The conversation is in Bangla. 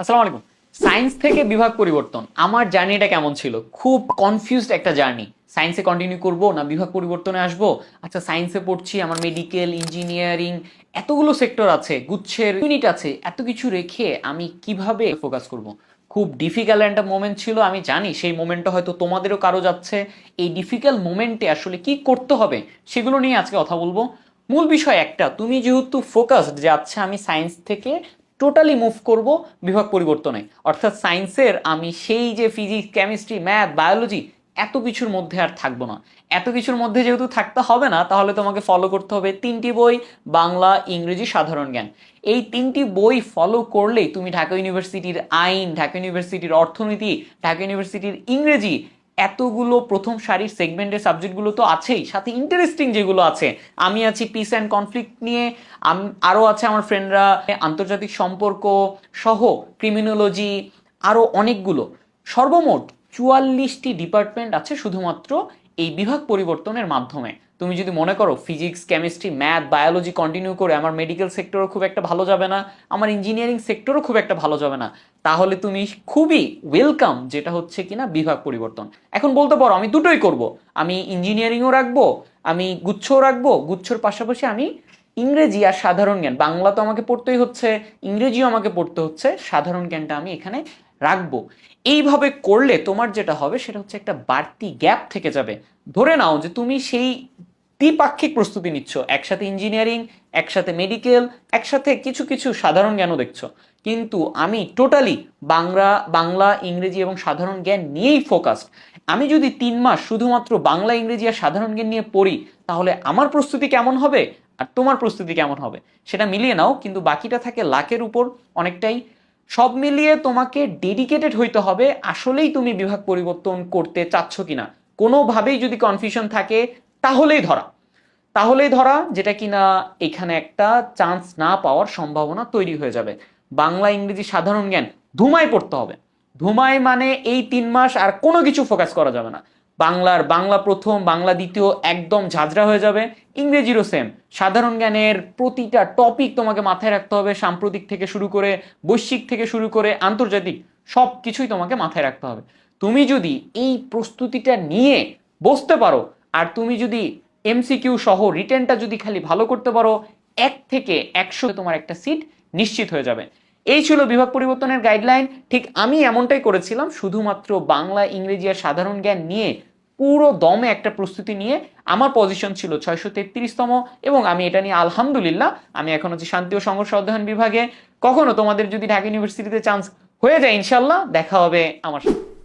আসসালামু আলাইকুম। সায়েন্স থেকে বিভাগ পরিবর্তন, আমার জার্নিটা কেমন ছিল? খুব কনফিউজড একটা জার্নি। সায়েন্সে কন্টিনিউ করব না বিভাগ পরিবর্তনে আসব? আচ্ছা সায়েন্সে পড়ছি, আমার মেডিকেল ইঞ্জিনিয়ারিং এতগুলো সেক্টর আছে, গুচ্ছের ইউনিট আছে, এত কিছু রেখে আমি কীভাবে ফোকাস করব? খুব ডিফিকাল্ট একটা মোমেন্ট ছিল, আমি জানি সেই মোমেন্টটা হয়তো তোমাদেরও কারও যাচ্ছে। এই ডিফিকাল্ট মোমেন্টে আসলে কি করতে হবে, সেগুলো নিয়ে আজকে কথা বলব। মূল বিষয় একটা, তুমি যেহেতু ফোকাসড যে আচ্ছা আমি সায়েন্স থেকে টোটালি মুভ করব বিভাগ পরিবর্তনে। অর্থাৎ সায়েন্সের আমি সেই যে ফিজিক্স কেমিস্ট্রি ম্যাথ বায়োলজি এত কিছুর মধ্যে আর থাকব না। এত কিছুর মধ্যে যেহেতু থাকতে হবে না, তাহলে তোমাকে ফলো করতে হবে তিনটি বই, বাংলা, ইংরেজি, সাধারণ জ্ঞান। এই তিনটি বই ফলো করলেই তুমি ঢাকা ইউনিভার্সিটির আইন, ঢাকা ইউনিভার্সিটির অর্থনীতি, ঢাকা ইউনিভার্সিটির ইংরেজি এতগুলো প্রথম সারির সেগমেন্টের সাবজেক্টগুলো তো আছেই। সাথে ইন্টারেস্টিং যেগুলো আছে। আমি আছি পিস অ্যান্ড কনফ্লিক্ট নিয়ে। আরও আছে আমার ফ্রেন্ডরা আন্তর্জাতিক সম্পর্ক সহ ক্রিমিনোলজি আরও অনেকগুলো। সর্বমোট চুয়াল্লিশটি ডিপার্টমেন্ট আছে শুধুমাত্র এই বিভাগ পরিবর্তনের মাধ্যমে। তুমি যদি মনে করো physics chemistry math biology continue করে আমার মেডিকেল সেক্টরও খুব একটা ভালো যাবে না, আমার ইঞ্জিনিয়ারিং সেক্টরও খুব একটা ভালো যাবে না, তাহলে তুমি খুবই ওয়েলকাম যেটা হচ্ছে কিনা বিভাগ পরিবর্তন। এখন বলতে পারো, আমি দুটোই করব। আমি ইঞ্জিনিয়ারিংও রাখব, আমি গুচ্ছও রাখব, গুচ্ছর পাশাপাশি আমি ইংরেজি আর সাধারণ জ্ঞান। বাংলা তো আমাকে পড়তেই হচ্ছে, ইংরেজিও আমাকে পড়তে হচ্ছে, সাধারণ জ্ঞানটা আমি এখানে রাখব। এইভাবে করলে তোমার যেটা হবে, সেটা হচ্ছে একটা বাড়তি গ্যাপ থেকে যাবে। ধরে নাও যে তুমি সেই দ্বিপাক্ষিক প্রস্তুতি নিচ্ছ। একসাথে ইঞ্জিনিয়ারিং, একসাথে মেডিকেল, একসাথে কিছু কিছু সাধারণ জ্ঞানও দেখছ। কিন্তু আমি টোটালি বাংলা বাংলা, ইংরেজি এবং সাধারণ জ্ঞান নিয়েই ফোকাস আমি যদি তিন মাস শুধুমাত্র বাংলা, ইংরেজি আর সাধারণ জ্ঞান নিয়ে পড়ি, তাহলে আমার প্রস্তুতি কেমন হবে? আর তোমার প্রস্তুতি কেমন হবে? সেটা মিলিয়ে নাও, কিন্তু বাকিটা থাকে লাখের উপর অনেকটাই। সব মিলিয়ে তোমাকে ডেডিকেটেড হইতে হবে, আসলেই তুমি বিভাগ পরিবর্তন করতে চাচ্ছ কিনা। কোনোভাবেই যদি কনফিউশন থাকে তাহলেই ধরা। তাহলেই ধরা, যেটা কিনা এখানে একটা চান্স না পাওয়ার সম্ভাবনা তৈরি হয়ে যাবে। বাংলা, ইংরেজি সাধারণ জ্ঞান ধুমায় পড়তে হবে। ধুমায় মানে এই তিন মাস আর কোনো কিছু ফোকাস করা যাবে না। বাংলার বাংলা প্রথম, বাংলা দ্বিতীয় একদম ঝাঁঝরা হয়ে যাবে। ইংরেজিরও সেম সাধারণ জ্ঞানের প্রতিটা টপিক তোমাকে মাথায় রাখতে হবে, সাম্প্রতিক থেকে শুরু করে বৈশ্বিক থেকে শুরু করে আন্তর্জাতিক সব কিছুই তোমাকে মাথায় রাখতে হবে। তুমি যদি এই প্রস্তুতিটা নিয়ে বসতে পারো আর তুমি যদি এমসিকিউ সহ রিটেনটা যদি খালি ভালো করতে পারো, এক থেকে একশো তোমার একটা সিট নিশ্চিত হয়ে যাবে। এই ছিল বিভাগ পরিবর্তনের গাইডলাইন ঠিক আমি এমনটাই করেছিলাম, শুধুমাত্র বাংলা, ইংরেজি আর সাধারণ জ্ঞান নিয়ে পুরো দমে একটা প্রস্তুতি নিয়ে আমার পজিশন ছিল ছয়শো তেত্রিশতম এবং আমি এটা নিয়ে আলহামদুলিল্লাহ, আমি এখন হচ্ছে শান্তি ও সংঘর্ষ অধ্যয়ন বিভাগে। কখনো তোমাদের যদি ঢাকা ইউনিভার্সিটিতে চান্স হয়ে যায় ইনশাল্লাহ দেখা হবে আমার সাথে।